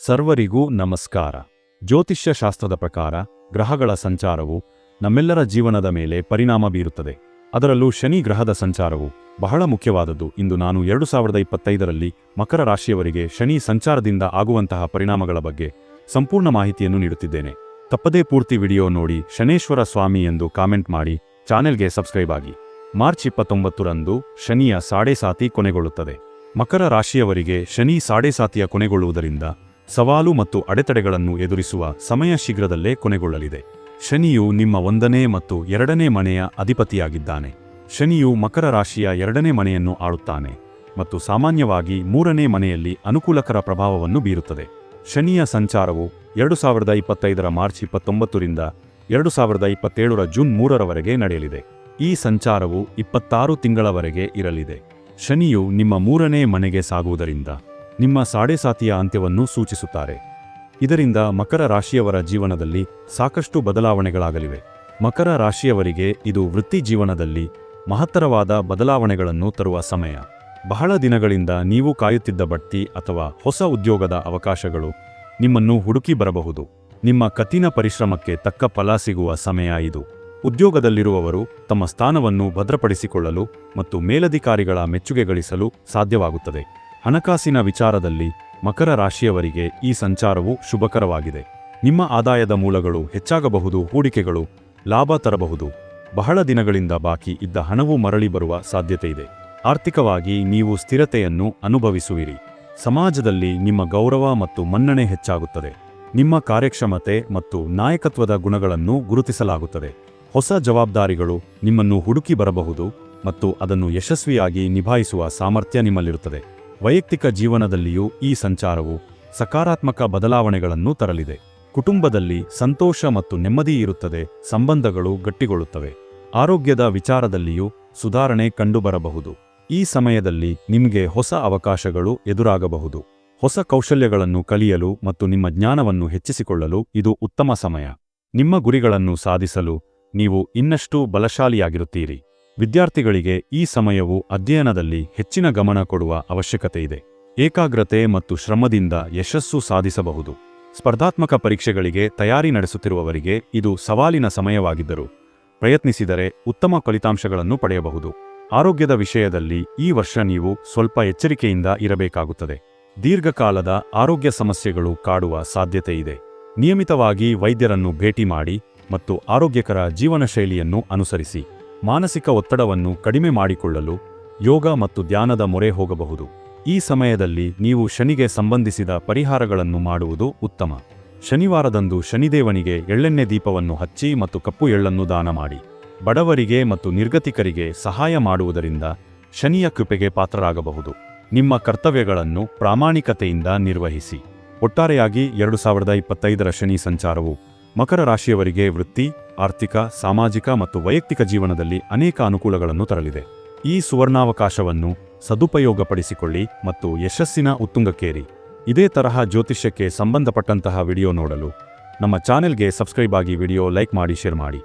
ಸರ್ವರಿಗೂ ನಮಸ್ಕಾರ. ಜ್ಯೋತಿಷ್ಯ ಶಾಸ್ತ್ರದ ಪ್ರಕಾರ ಗ್ರಹಗಳ ಸಂಚಾರವು ನಮ್ಮೆಲ್ಲರ ಜೀವನದ ಮೇಲೆ ಪರಿಣಾಮ ಬೀರುತ್ತದೆ. ಅದರಲ್ಲೂ ಶನಿ ಗ್ರಹದ ಸಂಚಾರವು ಬಹಳ ಮುಖ್ಯವಾದದ್ದು. ಇಂದು ನಾನು ಎರಡು ಸಾವಿರದ ಇಪ್ಪತ್ತೈದರಲ್ಲಿ ಮಕರ ರಾಶಿಯವರಿಗೆ ಶನಿ ಸಂಚಾರದಿಂದ ಆಗುವಂತಹ ಪರಿಣಾಮಗಳ ಬಗ್ಗೆ ಸಂಪೂರ್ಣ ಮಾಹಿತಿಯನ್ನು ನೀಡುತ್ತಿದ್ದೇನೆ. ತಪ್ಪದೇ ಪೂರ್ತಿ ವಿಡಿಯೋ ನೋಡಿ ಶನೇಶ್ವರ ಸ್ವಾಮಿ ಎಂದು ಕಾಮೆಂಟ್ ಮಾಡಿ ಚಾನೆಲ್ಗೆ ಸಬ್ಸ್ಕ್ರೈಬ್ ಆಗಿ. ಮಾರ್ಚ್ ಇಪ್ಪತ್ತೊಂಬತ್ತರಂದು ಶನಿಯ ಸಾಡೆ ಸಾತಿ ಕೊನೆಗೊಳ್ಳುತ್ತದೆ. ಮಕರ ರಾಶಿಯವರಿಗೆ ಶನಿ ಸಾಡೆ ಸಾತಿಯ ಕೊನೆಗೊಳ್ಳುವುದರಿಂದ ಸವಾಲು ಮತ್ತು ಅಡೆತಡೆಗಳನ್ನು ಎದುರಿಸುವ ಸಮಯ ಶೀಘ್ರದಲ್ಲೇ ಕೊನೆಗೊಳ್ಳಲಿದೆ. ಶನಿಯು ನಿಮ್ಮ ಒಂದನೇ ಮತ್ತು ಎರಡನೇ ಮನೆಯ ಅಧಿಪತಿಯಾಗಿದ್ದಾನೆ. ಶನಿಯು ಮಕರ ರಾಶಿಯ ಎರಡನೇ ಮನೆಯನ್ನು ಆಳುತ್ತಾನೆ ಮತ್ತು ಸಾಮಾನ್ಯವಾಗಿ ಮೂರನೇ ಮನೆಯಲ್ಲಿ ಅನುಕೂಲಕರ ಪ್ರಭಾವವನ್ನು ಬೀರುತ್ತದೆ. ಶನಿಯ ಸಂಚಾರವು ಎರಡು ಸಾವಿರದ ಇಪ್ಪತ್ತೈದರ ಮಾರ್ಚ್ ಇಪ್ಪತ್ತೊಂಬತ್ತರಿಂದ ಎರಡು ಸಾವಿರದ ಇಪ್ಪತ್ತೇಳರ ಜೂನ್ ಮೂರರವರೆಗೆ ನಡೆಯಲಿದೆ. ಈ ಸಂಚಾರವು ಇಪ್ಪತ್ತಾರು ತಿಂಗಳವರೆಗೆ ಇರಲಿದೆ. ಶನಿಯು ನಿಮ್ಮ ಮೂರನೇ ಮನೆಗೆ ಸಾಗುವುದರಿಂದ ನಿಮ್ಮ ಸಾಡೆಸಾತಿಯ ಅಂತ್ಯವನ್ನು ಸೂಚಿಸುತ್ತಾರೆ. ಇದರಿಂದ ಮಕರ ರಾಶಿಯವರ ಜೀವನದಲ್ಲಿ ಸಾಕಷ್ಟು ಬದಲಾವಣೆಗಳಾಗಲಿವೆ. ಮಕರ ರಾಶಿಯವರಿಗೆ ಇದು ವೃತ್ತಿ ಜೀವನದಲ್ಲಿ ಮಹತ್ತರವಾದ ಬದಲಾವಣೆಗಳನ್ನು ತರುವ ಸಮಯ. ಬಹಳ ದಿನಗಳಿಂದ ನೀವು ಕಾಯುತ್ತಿದ್ದ ಬಡ್ತಿ ಅಥವಾ ಹೊಸ ಉದ್ಯೋಗದ ಅವಕಾಶಗಳು ನಿಮ್ಮನ್ನು ಹುಡುಕಿ ಬರಬಹುದು. ನಿಮ್ಮ ಕಠಿಣ ಪರಿಶ್ರಮಕ್ಕೆ ತಕ್ಕ ಫಲ ಸಿಗುವ ಸಮಯ ಇದು. ಉದ್ಯೋಗದಲ್ಲಿರುವವರು ತಮ್ಮ ಸ್ಥಾನವನ್ನು ಭದ್ರಪಡಿಸಿಕೊಳ್ಳಲು ಮತ್ತು ಮೇಲಧಿಕಾರಿಗಳ ಮೆಚ್ಚುಗೆ ಗಳಿಸಲು ಸಾಧ್ಯವಾಗುತ್ತದೆ. ಹಣಕಾಸಿನ ವಿಚಾರದಲ್ಲಿ ಮಕರ ರಾಶಿಯವರಿಗೆ ಈ ಸಂಚಾರವು ಶುಭಕರವಾಗಿದೆ. ನಿಮ್ಮ ಆದಾಯದ ಮೂಲಗಳು ಹೆಚ್ಚಾಗಬಹುದು, ಹೂಡಿಕೆಗಳು ಲಾಭ ತರಬಹುದು. ಬಹಳ ದಿನಗಳಿಂದ ಬಾಕಿ ಇದ್ದ ಹಣವು ಮರಳಿ ಬರುವ ಸಾಧ್ಯತೆಯಿದೆ. ಆರ್ಥಿಕವಾಗಿ ನೀವು ಸ್ಥಿರತೆಯನ್ನು ಅನುಭವಿಸುವಿರಿ. ಸಮಾಜದಲ್ಲಿ ನಿಮ್ಮ ಗೌರವ ಮತ್ತು ಮನ್ನಣೆ ಹೆಚ್ಚಾಗುತ್ತದೆ. ನಿಮ್ಮ ಕಾರ್ಯಕ್ಷಮತೆ ಮತ್ತು ನಾಯಕತ್ವದ ಗುಣಗಳನ್ನು ಗುರುತಿಸಲಾಗುತ್ತದೆ. ಹೊಸ ಜವಾಬ್ದಾರಿಗಳು ನಿಮ್ಮನ್ನು ಹುಡುಕಿ ಬರಬಹುದು ಮತ್ತು ಅದನ್ನು ಯಶಸ್ವಿಯಾಗಿ ನಿಭಾಯಿಸುವ ಸಾಮರ್ಥ್ಯ ನಿಮ್ಮಲ್ಲಿರುತ್ತದೆ. ವೈಯಕ್ತಿಕ ಜೀವನದಲ್ಲಿಯೂ ಈ ಸಂಚಾರವು ಸಕಾರಾತ್ಮಕ ಬದಲಾವಣೆಗಳನ್ನು ತರಲಿದೆ. ಕುಟುಂಬದಲ್ಲಿ ಸಂತೋಷ ಮತ್ತು ನೆಮ್ಮದಿ ಇರುತ್ತದೆ, ಸಂಬಂಧಗಳು ಗಟ್ಟಿಗೊಳ್ಳುತ್ತವೆ. ಆರೋಗ್ಯದ ವಿಚಾರದಲ್ಲಿಯೂ ಸುಧಾರಣೆ ಕಂಡುಬರಬಹುದು. ಈ ಸಮಯದಲ್ಲಿ ನಿಮಗೆ ಹೊಸ ಅವಕಾಶಗಳು ಎದುರಾಗಬಹುದು. ಹೊಸ ಕೌಶಲ್ಯಗಳನ್ನು ಕಲಿಯಲು ಮತ್ತು ನಿಮ್ಮ ಜ್ಞಾನವನ್ನು ಹೆಚ್ಚಿಸಿಕೊಳ್ಳಲು ಇದು ಉತ್ತಮ ಸಮಯ. ನಿಮ್ಮ ಗುರಿಗಳನ್ನು ಸಾಧಿಸಲು ನೀವು ಇನ್ನಷ್ಟು ಬಲಶಾಲಿಯಾಗಿರುತ್ತೀರಿ. ವಿದ್ಯಾರ್ಥಿಗಳಿಗೆ ಈ ಸಮಯವು ಅಧ್ಯಯನದಲ್ಲಿ ಹೆಚ್ಚಿನ ಗಮನ ಕೊಡುವ ಅವಶ್ಯಕತೆ ಇದೆ. ಏಕಾಗ್ರತೆ ಮತ್ತು ಶ್ರಮದಿಂದ ಯಶಸ್ಸು ಸಾಧಿಸಬಹುದು. ಸ್ಪರ್ಧಾತ್ಮಕ ಪರೀಕ್ಷೆಗಳಿಗೆ ತಯಾರಿ ನಡೆಸುತ್ತಿರುವವರಿಗೆ ಇದು ಸವಾಲಿನ ಸಮಯವಾಗಿದ್ದರು ಪ್ರಯತ್ನಿಸಿದರೆ ಉತ್ತಮ ಫಲಿತಾಂಶಗಳನ್ನು ಪಡೆಯಬಹುದು. ಆರೋಗ್ಯದ ವಿಷಯದಲ್ಲಿ ಈ ವರ್ಷ ನೀವು ಸ್ವಲ್ಪ ಎಚ್ಚರಿಕೆಯಿಂದ ಇರಬೇಕಾಗುತ್ತದೆ. ದೀರ್ಘಕಾಲದ ಆರೋಗ್ಯ ಸಮಸ್ಯೆಗಳು ಕಾಡುವ ಸಾಧ್ಯತೆಯಿದೆ ನಿಯಮಿತವಾಗಿ ವೈದ್ಯರನ್ನು ಭೇಟಿ ಮಾಡಿ ಮತ್ತು ಆರೋಗ್ಯಕರ ಜೀವನ ಶೈಲಿಯನ್ನು ಅನುಸರಿಸಿ. ಮಾನಸಿಕ ಒತ್ತಡವನ್ನು ಕಡಿಮೆ ಮಾಡಿಕೊಳ್ಳಲು ಯೋಗ ಮತ್ತು ಧ್ಯಾನದ ಮೊರೆ ಹೋಗಬಹುದು. ಈ ಸಮಯದಲ್ಲಿ ನೀವು ಶನಿಗೆ ಸಂಬಂಧಿಸಿದ ಪರಿಹಾರಗಳನ್ನು ಮಾಡುವುದು ಉತ್ತಮ. ಶನಿವಾರದಂದು ಶನಿದೇವನಿಗೆ ಎಳ್ಳೆಣ್ಣೆ ದೀಪವನ್ನು ಹಚ್ಚಿ ಮತ್ತು ಕಪ್ಪು ಎಳ್ಳನ್ನು ದಾನ ಮಾಡಿ. ಬಡವರಿಗೆ ಮತ್ತು ನಿರ್ಗತಿಕರಿಗೆ ಸಹಾಯ ಮಾಡುವುದರಿಂದ ಶನಿಯ ಕೃಪೆಗೆ ಪಾತ್ರರಾಗಬಹುದು. ನಿಮ್ಮ ಕರ್ತವ್ಯಗಳನ್ನು ಪ್ರಾಮಾಣಿಕತೆಯಿಂದ ನಿರ್ವಹಿಸಿ. ಒಟ್ಟಾರೆಯಾಗಿ ಎರಡು ಸಾವಿರದ ಇಪ್ಪತ್ತೈದರ ಶನಿ ಸಂಚಾರವು ಮಕರ ರಾಶಿಯವರಿಗೆ ವೃತ್ತಿ ಆರ್ಥಿಕ, ಸಾಮಾಜಿಕ ಮತ್ತು ವೈಯಕ್ತಿಕ ಜೀವನದಲ್ಲಿ ಅನೇಕ ಅನುಕೂಲಗಳನ್ನು ತರಲಿದೆ. ಈ ಸುವರ್ಣಾವಕಾಶವನ್ನು ಸದುಪಯೋಗಪಡಿಸಿಕೊಳ್ಳಿ ಮತ್ತು ಯಶಸ್ಸಿನ ಉತ್ತುಂಗಕ್ಕೇರಿ. ಇದೇ ತರಹ ಜ್ಯೋತಿಷ್ಯಕ್ಕೆ ಸಂಬಂಧಪಟ್ಟಂತಹ ವಿಡಿಯೋ ನೋಡಲು ನಮ್ಮ ಚಾನೆಲ್ಗೆ ಸಬ್ಸ್ಕ್ರೈಬ್ ಆಗಿ ವಿಡಿಯೋ ಲೈಕ್ ಮಾಡಿ, ಶೇರ್ ಮಾಡಿ.